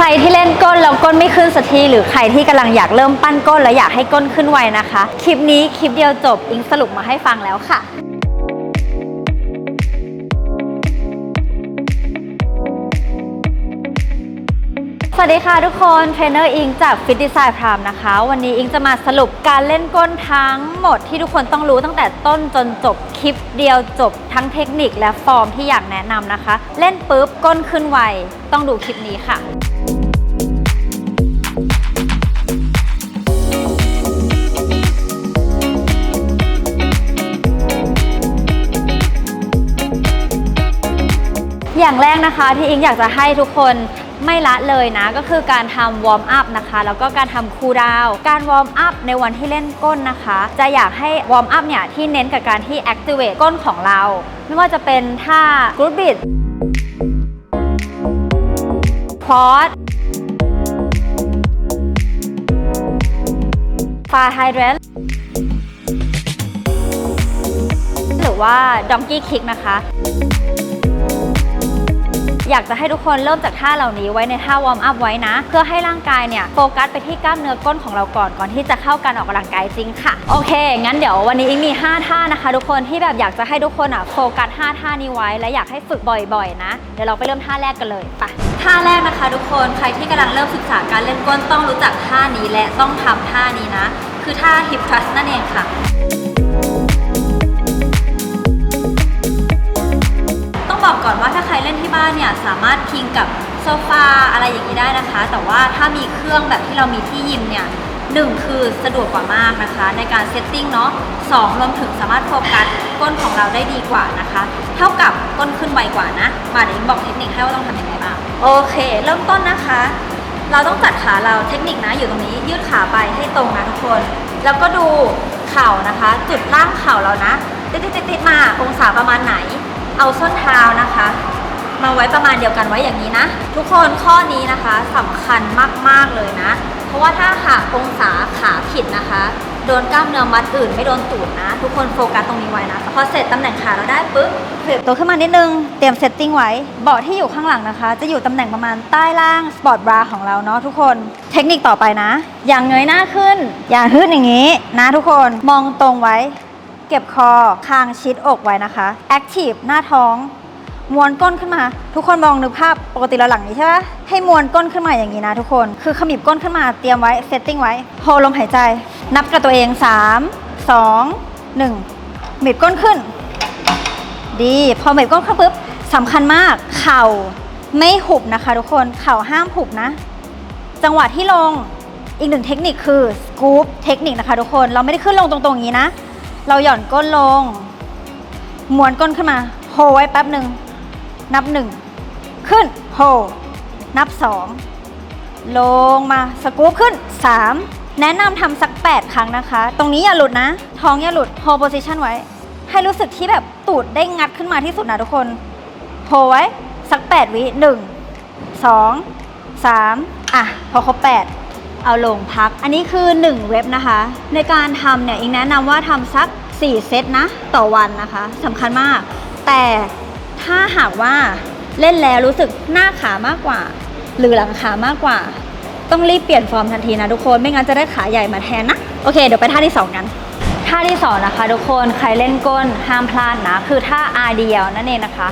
ใครที่เล่นก้นแล้วก้นไม่ขึ้นสักทีหรือใครที่กำลังอยากเริ่มปั้นก้นแล้วอยากให้ก้นขึ้นไวนะคะ คลิปนี้คลิปเดียวจบอิงสรุปมาให้ฟังแล้วค่ะสวัสดีค่ะทุกคนเทรนเนอร์อิงจาก Fit Design Prime นะคะ วันนี้อิงจะมาสรุปการเล่นก้นทั้งหมดที่ทุกคนต้องรู้ตั้งแต่ต้นจนจบคลิปเดียวจบทั้งเทคนิคและฟอร์มที่อยากแนะนำนะคะ เล่นปุ๊บก้นขึ้นไว ต้องดูคลิปนี้ค่ะ อย่างแรกนะคะที่อิงอยากจะให้ทุกคนไม่ละเลยนะ ก็คือการทำวอร์มอัพนะคะ แล้วก็การทำคูลดาวน์การวอร์มอัพในวันที่เล่นก้นนะคะ จะอยากให้วอร์มอัพเนี่ยที่เน้นกับการที่ activate ก้นของเรา ไม่ว่าจะเป็นท่ากรุ๊ปบิดควอดฟาไฮเดรนหรือว่าดองกี้คิกนะคะ อยากจะให้ทุกคนเริ่มจากท่าเหล่านี้ไว้ในท่าวอร์มอัพไว้นะ เพื่อให้ร่างกายเนี่ยโฟกัสไปที่กล้ามเนื้อก้นของเราก่อนก่อนที่จะเข้าการออกกำลังกายจริงค่ะ โอเค งั้นเดี๋ยววันนี้อิงมี 5 ท่านะคะ ทุกคนที่แบบอยากจะให้ทุกคนอะโฟกัส 5 ท่านี้ไว้ และอยากให้ฝึกบ่อยๆ นะ เดี๋ยวเราไปเริ่มท่าแรกกันเลยไปท่าแรกนะคะ ทุกคนใครที่กำลังเริ่มศึกษาการเล่นก้นต้องรู้จักท่านี้และต้องทำท่านี้นะ คือท่า hip thrust นั่นเองค่ะ ก่อนว่าถ้าใครเล่นที่บ้านเนี่ยสามารถพิงกับโซฟาอะไรอย่างนี้ได้นะคะ แต่ว่าถ้ามีเครื่องแบบที่เรามีที่ยิมเนี่ยหนึ่งคือสะดวกกว่ามากนะคะ ในการเซตติ้งเนาะสองรวมถึงสามารถโฟกัสก้นของเราได้ดีกว่านะคะ เท่ากับก้นขึ้นไวกว่านะมาเดี๋ยวบอกเทคนิคให้ว่าต้องทำยังไงบ้างโอเค เริ่มต้นนะคะ เราต้องจัดขาเราเทคนิคนะอยู่ตรงนี้ยืดขาไปให้ตรงนะทุกคน แล้วก็ดูเข่านะคะ จุดล่างเข่าเรานะติดติดติดติดมาองศาประมาณไหน เอาส้นเท้านะคะ มาไว้ประมาณเดียวกันไว้อย่างนี้นะ ทุกคนข้อนี้นะคะสำคัญมากๆเลยนะ เพราะว่าถ้าหากองศาขาผิดนะคะ โดนกล้ามเนื้อมัดอื่นไม่โดนตูดนะ ทุกคนโฟกัสตรงนี้ไว้นะพอเสร็จตำแหน่งขาเราได้ปุ๊บขยับตัวขึ้นมานิดนึง เตรียมเซตติ้งไว้เบาะที่อยู่ข้างหลังนะคะ จะอยู่ตำแหน่งประมาณใต้ล่างสปอร์ตบราของเราเนาะทุกคนเทคนิคต่อไปนะ อย่างเงยหน้าขึ้น อย่างฮึดอย่างนี้นะทุกคนมองตรงไว้ เก็บคอ คางชิดอกไว้นะคะ แอคทีฟหน้าท้อง ม้วนก้นขึ้นมา ทุกคนมองนึกภาพปกติเราหลังนี้ใช่ปะให้ม้วนก้นขึ้นมาอย่างนี้นะทุกคน คือขมิบก้นขึ้นมาเตรียมไว้เซตติ้งไว้โฮลมหายใจ นับกับตัวเอง 3 2 1หมิบก้นขึ้น ดี พอหมิบก้นขึ้นปุ๊บสำคัญมาก เข่าไม่หุบนะคะ ทุกคนเข่าห้ามหุบนะ จังหวะที่ลงอีกหนึ่งเทคนิคคือสกู๊ปเทคนิคนะคะทุกคน เราไม่ได้ขึ้นลงตรงๆอย่างนี้นะ เราหย่อนก้นลง หมวนก้นขึ้นมา โฮไว้แป๊บหนึ่ง นับหนึ่ง ขึ้น โฮ นับสอง ลงมา สกู๊ปขึ้น3แนะนำทำสัก 8 ครั้งนะคะ ตรงนี้อย่าหลุดนะ ท้องอย่าหลุดโฮโพซิชันไว้ ให้รู้สึกที่แบบตูดได้งัดขึ้นมาที่สุดนะทุกคนโฮไว้ สัก 8 วิหนึ่งสองสามอะ พอครบแปด เอาลงพักอันนี้คือ 1 เว็บนะคะ ในการทำเนี่ยอิงแนะนำว่าทำสัก 4 เซตนะ ต่อวันนะคะสำคัญมาก แต่ถ้าหากว่าเล่นแล้วรู้สึกหน้าขามากกว่า หรือหลังขามากกว่า ต้องรีบเปลี่ยนฟอร์มทันทีนะทุกคนไม่งั้นจะได้ขาใหญ่มาแทนนะ โอเค เดี๋ยวไปท่าที่ 2 กันท่าที่สองนะคะทุกคนใครเล่นก้นห้ามพลาดนะ คือท่า RDL นั่นเองนะคะ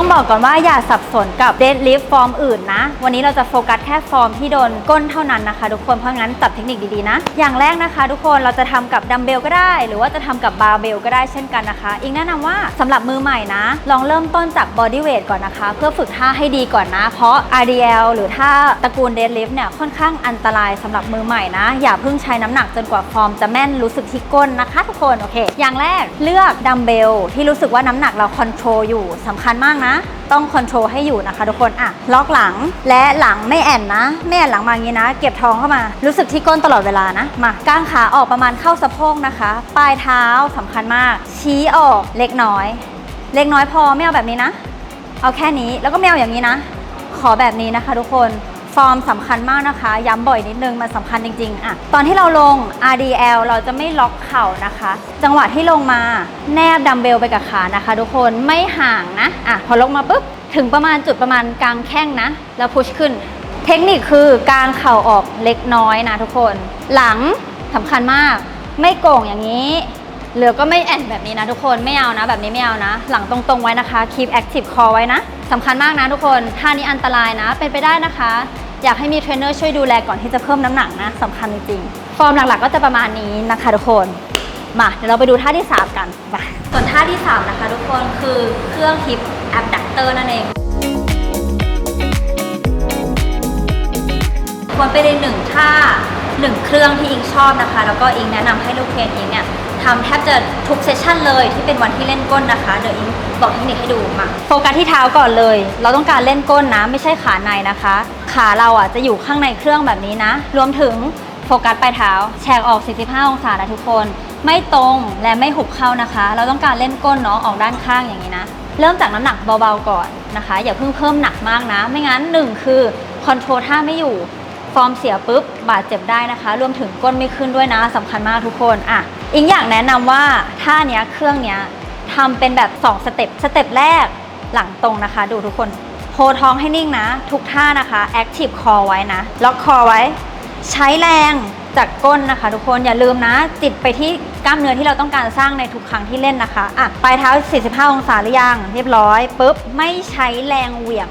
ต้องบอกก่อนว่าอย่าสับสนกับเด d ลิฟ t ฟอร์มอื่นนะ วันนี้เราจะโฟกัสแค่ฟอร์มที่โดนก้นเท่านั้นนะคะ ทุกคนเพราะงั้นจับเทคนิคดีๆนะ อย่างแรกนะคะทุกคนเราจะทำกับดัมเบลก็ได้ หรือว่าจะทำกับบาร์เบลก็ได้เช่นกันนะคะ อีกแนะนำว่าสำหรับมือใหม่นะ ลองเริ่มต้นจากบอดี้เวทก่อนนะคะ เพื่อฝึกท่าให้ดีก่อนนะ เพราะ RDL หรือท่าตระกูลเด d ลิฟ t เนี่ยค่อนข้างอันตรายสำหรับมือใหม่นะ อย่าเพิ่งใช้น้ำหนักจนกว่าฟอร์มจะแม่นรู้สึกที่ก้นนะคะทุกคนโอเค อย่างแรกเลือกดัมเบลที่รู้สึกว่าน้ำหนักเราคอนโทรลอยู่สำคัญมากนะต้องคอนโทรลให้อยู่นะคะทุกคนอะล็อกหลังและหลังไม่แอนนะ ไม่แอนหลังมาอย่างนี้นะ เก็บท้องเข้ามา รู้สึกที่ก้นตลอดเวลานะ มาก้างขาออกประมาณเข้าสะโพกนะคะ ปลายเท้าสำคัญมาก ชี้ออกเล็กน้อย เล็กน้อยพอไม่เอาแบบนี้นะ เอาแค่นี้แล้วก็ไม่เอาอย่างนี้นะ ขอแบบนี้นะคะ ทุกคน ฟอร์มสำคัญมากนะคะ ย้ำบ่อยนิดนึง มันสำคัญจริงๆอะตอนที่เราลง RDL เราจะไม่ล็อกเข่านะคะ จังหวะที่ลงมาแนบดัมเบลไปกับขานะคะ ทุกคนไม่ห่างนะอะพอลงมาปุ๊บ ถึงประมาณจุดประมาณกลางแข้งนะ แล้วพุชขึ้น เทคนิคคือการเข่าออกเล็กน้อยนะทุกคน หลังสำคัญมาก ไม่โก่งอย่างนี้เหลือก็ไม่แอนแบบนี้นะทุกคนไม่เอานะ แบบนี้ไม่เอานะ หลังตรงๆไว้นะคะ keep active core ไว้นะสำคัญมากนะทุกคนท่านี้อันตรายนะ เป็นไปได้นะคะ อยากให้มีเทรนเนอร์ช่วยดูแลก่อนที่จะเพิ่มน้ำหนักนะสำคัญจริงฟอร์มหลักๆก็จะประมาณนี้นะคะทุกคนมาเดี๋ยวเราไปดูท่าที่ 3 กันไปส่วนท่าที่ 3 นะคะทุกคนคือเครื่องฮิปแอปดักเตอร์นั่นเองควรไปในหนึ่งท่าหนึ่งเครื่องที่อิงชอบนะคะ แล้วก็อิงแนะนำให้ลูกเทรนอิงเนี่ยทำแทบจะทุกเซสชันเลยที่เป็นวันที่เล่นก้นนะคะ เดี๋ยวอิง บอกเทคนิคให้ดูมาโฟกัสที่เท้าก่อนเลย เราต้องการเล่นก้นนะ ไม่ใช่ขาในนะคะ ขาเราอะจะอยู่ข้างในเครื่องแบบนี้นะ รวมถึงโฟกัสปลายเท้า แฉกออก 45 องศานะทุกคน ไม่ตรงและไม่หุบเข้านะคะ เราต้องการเล่นก้นเนาะออกด้านข้างอย่างนี้นะ เริ่มจากน้ำหนักเบาๆก่อนนะคะ อย่าเพิ่งเพิ่มหนักมากนะ ไม่งั้นหนึ่งคือคอนโทรลท่าไม่อยู่ ฟอร์มเสียปุ๊บบาดเจ็บได้นะคะ รวมถึงก้นไม่ขึ้นด้วยนะสำคัญมากทุกคนอะอิงอยากแนะนำว่าท่าเนี้ยเครื่องเนี้ย ทำเป็นแบบ 2 สเต็ป สเต็ปแรกหลังตรงนะคะ ดูทุกคนโพท้องให้นิ่งนะ ทุกท่านะคะ active core ไว้นะ ล็อกคอไว้ ใช้แรงจากก้นนะคะ ทุกคนอย่าลืมนะ จิตไปที่กล้ามเนื้อที่เราต้องการสร้างในทุกครั้งที่เล่นนะคะอะปลายเท้า 45 องศาหรือยังเรียบร้อยปุ๊บไม่ใช้แรงเหวี่ยง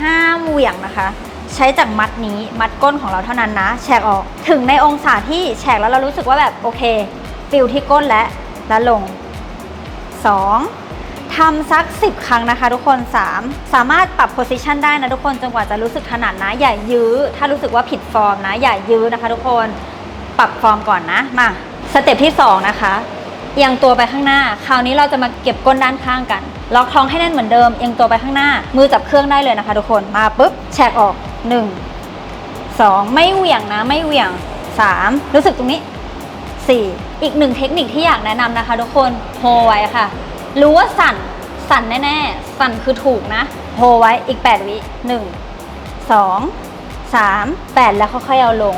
ห้ามเหวี่ยงนะคะ ใช้จากมัดนี้มัดก้นของเราเท่านั้นนะแฉกออกถึงในองศาที่แฉกแล้วเรารู้สึกว่าแบบโอเคฟิลที่ก้นและแล้วลง 2. ทำสัก 10 ครั้งนะคะ ทุกคน 3. สามารถปรับโพ i ิชันได้นะทุกคนจนกว่าจะรู้สึกถนัดนะ อย่ายื้อ ถ้ารู้สึกว่าผิดฟอร์มนะ อย่ายื้อนะคะทุกคนปรับฟอร์มก่อนนะมาสเต็ปที่ 2 นะคะเอียงตัวไปข้างหน้า คราวนี้เราจะมาเก็บก้นด้านข้างกันล็อกท้องให้แน่นเหมือนเดิมเอียงตัวไปข้างหน้า มือจับเครื่องได้เลยนะคะ ทุกคนมาปุ๊บแฉกออก 1 2 ไม่เหวี่ยงนะ ไม่เหวี่ยง 3 รู้สึกตรงนี้ 4 อีกหนึ่งเทคนิคที่อยากแนะนำนะคะ ทุกคนโฮไว้ค่ะ รู้ว่าสั่น สั่นแน่ๆ สั่นคือถูกนะโฮไว้อีก 8 วิ 1 2 3 8 แล้วค่อยๆเอาลง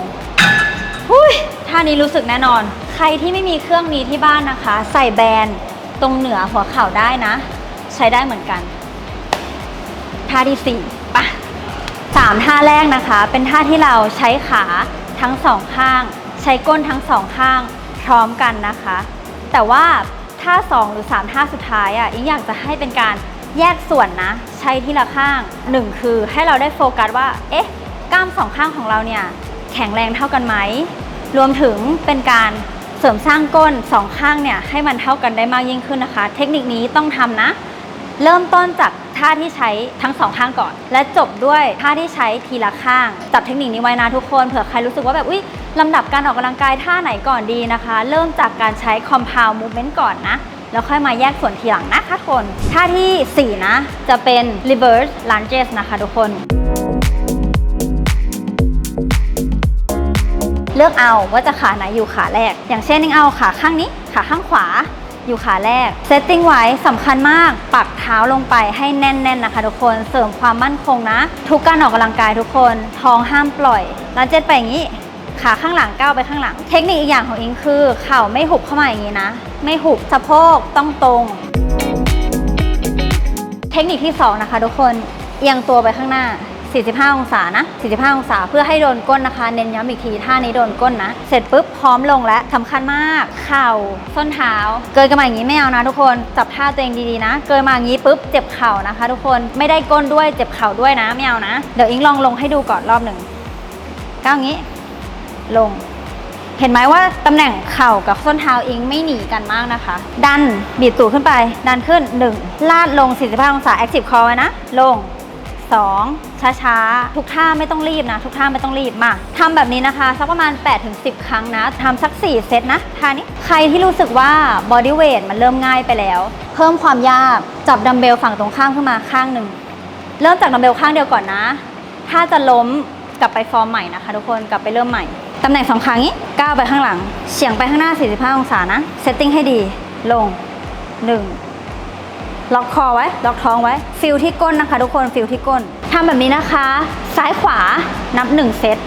หุ้ยท่านี้รู้สึกแน่นอน ใครที่ไม่มีเครื่องนี้ที่บ้านนะคะ ใส่แบรนด์ตรงเหนือหัวเข่าได้นะ ใช้ได้เหมือนกันท่าที่สี่ปะสามท่าแรกนะคะ เป็นท่าที่เราใช้ขาทั้งสองข้าง ใช้ก้นทั้งสองข้าง ร้อมกันนะคะ แต่ว่าท่าสองหรือสามท่าสุดท้ายอะอิงอยากจะให้เป็นการแยกส่วนนะ ใช้ทีละข้างหนึ่งคือให้เราได้โฟกัสว่า เอ๊ะ กล้ามสองข้างของเราเนี่ยแข็งแรงเท่ากันไหม รวมถึงเป็นการเสริมสร้างก้นสองข้างเนี่ยให้มันเท่ากันได้มากยิ่งขึ้นนะคะ เทคนิคนี้ต้องทำนะ เริ่มต้นจากท่าที่ใช้ทั้งสองข้างก่อน และจบด้วยท่าที่ใช้ทีละข้าง จับเทคนิคนี้ไว้นะทุกคนเผื่อใครรู้สึกว่าแบบอุ้ยลำดับการออกกำลังกายท่าไหนก่อนดีนะคะ เริ่มจากการใช้ compound movement ก่อนนะ แล้วค่อยมาแยกส่วนทีหลังนะคะทุกคนท่าทีสี่4 นะ จะเป็น reverse lunges นะคะทุกคนเลือกเอาว่าจะขาไหนอยู่ขาแรก อย่างเช่นนิ่งเอาขาข้างนี้ ขาข้างขวา อยู่ขาแรก เซตติ้งไว้สำคัญมาก ปักเท้าลงไปให้แน่นๆนะคะทุกคน เสริมความมั่นคงนะ ทุกการออกกำลังกายทุกคน ท้องห้ามปล่อยแล้วเจ็ดไปอย่างนี้ ขาข้างหลังก้าวไปข้างหลัง เทคนิคอีกอย่างของอิงคือ เข่าไม่หุบเข้ามาอย่างนี้นะ ไม่หุบสะโพกต้องตรง เทคนิคที่2นะคะทุกคนเอียงตัวไปข้างหน้า 45 องศานะ 45 องศาเพื่อให้โดนก้นนะคะ เน้นย้ำอีกทีท่านี้โดนก้นนะ เสร็จปุ๊บพร้อมลงแล้วสำคัญมากเข่าส้นเท้า เกินกันมาอย่างนี้ไม่เอานะทุกคนจับท่าตัวเองดีๆนะ เกินมาอย่างนี้ปุ๊บเจ็บเข่านะคะ ทุกคนไม่ได้ก้นด้วยเจ็บเข่าด้วยนะไม่เอานะ เดี๋ยวอิงลองลงให้ดูก่อนรอบหนึ่งก้าวอย่างนี้ ลง เห็นไหมว่าตำแหน่งเข่ากับส้นเท้าอิงไม่หนีกันมากนะคะ ดันบีบตูดขึ้นไป ดันขึ้น 1 ลาดลง 45 องศา active core ไว้นะ ลง 2 ช้าๆ ทุกท่าไม่ต้องรีบนะ ทุกท่าไม่ต้องรีบมาทำแบบนี้นะคะ สักประมาณ 8-10 ครั้งนะทำสัก 4 เซตนะท่านี้ ใครที่รู้สึกว่า body weight มันเริ่มง่ายไปแล้ว เพิ่มความยากจับดัมเบลฝั่งตรงข้ามขึ้นมาข้างหนึ่ง เริ่มจากดัมเบลข้างเดียวก่อนนะ ถ้าจะล้มกลับไปฟอร์มใหม่นะคะทุกคนกลับไปเริ่มใหม่ตำแหน่งสองครั้งนี้ก้าวไปข้างหลังเฉียงไปข้างหน้า 45 องศานะเซตติ้งให้ดีลง 1 ล็อกคอไว้ ล็อกท้องไว้ ฟิลที่ก้นนะคะ ทุกคน ฟิลที่ก้นทำแบบนี้นะคะ ซ้ายขวา นับ 1 เซต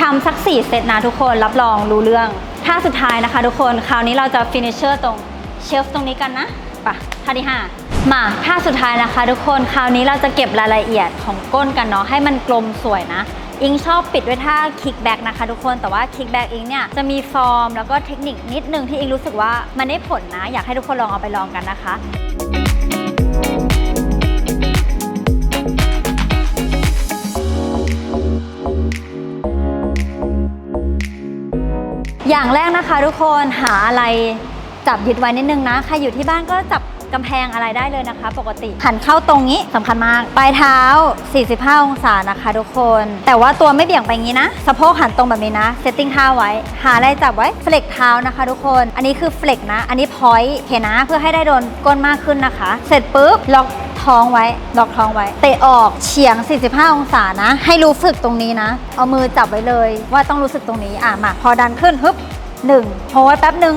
ทำสัก 4 เซตนะทุกคน รับรองรู้เรื่อง ท่าสุดท้ายนะคะ ทุกคน คราวนี้เราจะฟินิชเชอร์ตรงเชฟตรงนี้กันนะไปะท่าที่ 5 มาท่าสุดท้ายนะคะ ทุกคน คราวนี้เราจะเก็บรายละเอียดของก้นกันเนาะ ให้มันกลมสวยนะอิงชอบปิดด้วยท่าคิกแบ็กนะคะทุกคนแต่ว่าคิกแบ็กอิงเนี่ยจะมีฟอร์มแล้วก็เทคนิคนิดนึงที่อิงรู้สึกว่ามันได้ผลนะ อยากให้ทุกคนลองเอาไปลองกันนะคะ อย่างแรกนะคะทุกคนหาอะไรจับยึดไว้นิดนึงนะใครอยู่ที่บ้านก็จับกำแพงอะไรได้เลยนะคะ ปกติหันเข้าตรงนี้สำคัญมาก ปลายเท้า 45 องศานะคะ ทุกคน แต่ว่าตัวไม่เบี่ยงไปงี้นะ สะโพกหันตรงแบบนี้นะ เซตติ้งท่าไว้ หาอะไรจับไว้ เฟล็กเท้านะคะ ทุกคน อันนี้คือเฟล็กนะ อันนี้พอยต์เห็นนะ เพื่อให้ได้โดนก้นมากขึ้นนะคะ เสร็จปุ๊บล็อก ท้องไว้ล็อกท้องไว้ เตะออกเฉียง 45 องศานะ ให้รู้สึกตรงนี้นะ เอามือจับไว้เลย ว่าต้องรู้สึกตรงนี้อะมาพอดันขึ้นฮึบหนึ่งโฮไว้แป๊บหนึ่ง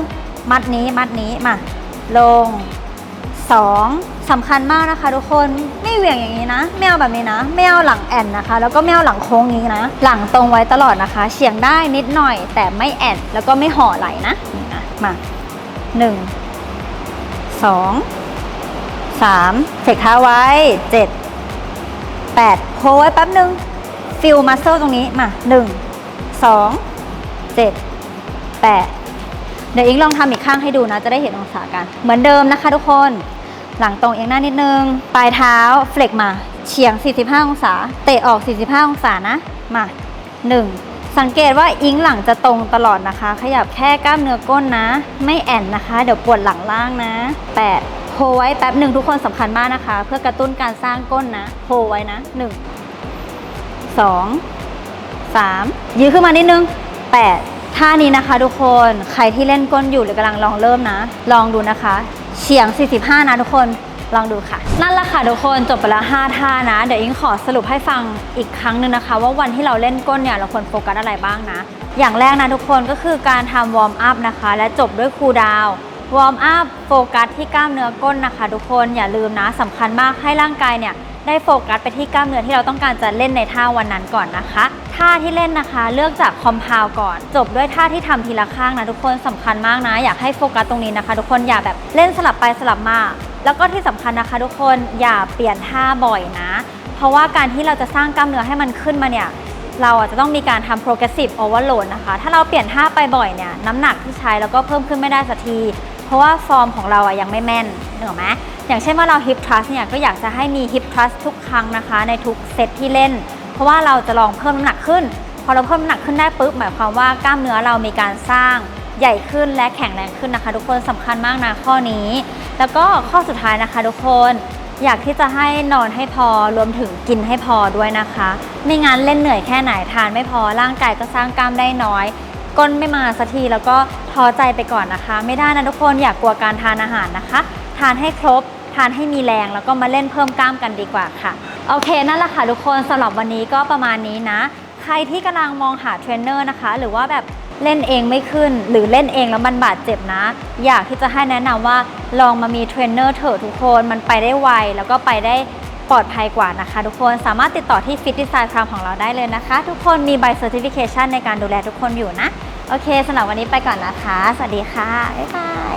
มัดนี้มัดนี้มาลง2สำคัญมากนะคะ ทุกคนไม่เหวี่ยงอย่างนี้นะไม่เอาแบบนี้นะไม่เอาหลังแอนนะคะ แล้วก็ไม่เอาหลังโค้งนี้นะ หลังตรงไว้ตลอดนะคะเฉียงได้นิดหน่อย แต่ไม่แอนแล้วก็ไม่ห่อไหลนะนี่นะมาหนึ่งสอง สามเทคเท้าไว้เจ็ดแปดโคไว้แป๊บนึง ฟิลมัสเซลตรงนี้มาหนึ่งสองเจ็ดแปดเดี๋ยวอิงลองทำอีกข้างให้ดูนะ จะได้เห็นองศากัน เหมือนเดิมนะคะทุกคน หลังตรงเอียงหน้านิดนึง ปลายเท้าเฟล็กมาเฉียง 45 องศา เตะออก 45 องศานะ มา 1. สังเกตว่าอิงหลังจะตรงตลอดนะคะ ขยับแค่กล้ามเนื้อก้นนะ ไม่แอนนะคะ เดี๋ยวปวดหลังล่างนะ 8. โฮไว้แป๊บหนึ่งทุกคนสำคัญมากนะคะ เพื่อกระตุ้นการสร้างก้นนะโฮไว้นะ1 2 3ยืดขึ้นมานิดนึง8ท่านี้นะคะทุกคนใครที่เล่นก้นอยู่หรือกำลังลองเริ่มนะ ลองดูนะคะเฉียง 45 นะทุกคนลองดูค่ะ นั่นแหละค่ะทุกคนจบไปแล้ว5ท่านะ เดี๋ยวอิงขอสรุปให้ฟังอีกครั้งหนึ่งนะคะ ว่าวันที่เราเล่นก้นเนี่ยเราควรโฟกัสอะไรบ้างนะ อย่างแรกนะทุกคนก็คือการทำวอร์มอัพนะคะ และจบด้วยคูลดาวน์ วอร์มอัพโฟกัสที่กล้ามเนื้อก้นนะคะ ทุกคนอย่าลืมนะสำคัญมากให้ร่างกายเนี่ยได้โฟกัสไปที่กล้ามเนื้อที่เราต้องการจะเล่นในท่าวันนั้นก่อนนะคะท่าที่เล่นนะคะเลือกจากคอมเพลก่อน จบด้วยท่าที่ทำทีละข้างนะทุกคนสำคัญมากนะ อยากให้โฟกัสตรงนี้นะคะ ทุกคนอย่าแบบเล่นสลับไปสลับมา แล้วก็ที่สำคัญนะคะ ทุกคนอย่าเปลี่ยนท่าบ่อยนะ เพราะว่าการที่เราจะสร้างกล้ามเนื้อให้มันขึ้นมาเนี่ยเราอาจจะต้องมีการทำ progressive overload นะคะ ถ้าเราเปลี่ยนท่าไปบ่อยเนี่ยน้ำหนักที่ใช้แล้วก็เพิ่มขึ้นไม่ได้สักที เพราะว่าฟอร์มของเราอะยังไม่แม่นนึกออไหมอย่างเช่นว่าเรา hip thrust เนี่ยก็อยากจะให้มี hip thrust ทุกครั้งนะคะ ในทุกเซตที่เล่น เพราะว่าเราจะลองเพิ่มน้ำหนักขึ้น พอเราเพิ่มน้ำหนักขึ้นได้ปุ๊บหมายความว่ากล้ามเนื้อเรามีการสร้างใหญ่ขึ้นและแข็งแรงขึ้นนะคะ ทุกคนสำคัญมากนะข้อนี้ แล้วก็ข้อสุดท้ายนะคะ ทุกคนอยากที่จะให้นอนให้พอรวมถึงกินให้พอด้วยนะคะ ไม่งั้นเล่นเหนื่อยแค่ไหนทานไม่พอร่างกายก็สร้างกล้ามได้น้อย ก้นไม่มาสักทีแล้วก็ท้อใจไปก่อนนะคะ ไม่ได้นะทุกคนอย่ากกลัวการทานอาหารนะคะ ทานให้ครบทานให้มีแรงแล้วก็มาเล่นเพิ่มกล้ามกันดีกว่าค่ะ โอเคนั่นแหละค่ะทุกคนสำหรับวันนี้ก็ประมาณนี้นะ ใครที่กำลังมองหาเทรนเนอร์นะคะ หรือว่าแบบเล่นเองไม่ขึ้น หรือเล่นเองแล้วมันบาดเจ็บนะ อยากที่จะให้แนะนำว่าลองมามีเทรนเนอร์เถอะทุกคนมันไปได้ไวแล้วก็ไปได้ปลอดภัยกว่านะคะ ทุกคนสามารถติดต่อที่ Fit Design Farm ของเราได้เลยนะคะ ทุกคนมีใบ Certification ในการดูแลทุกคนอยู่นะ โอเคสำหรับวันนี้ไปก่อนนะคะ สวัสดีค่ะ บ๊ายบาย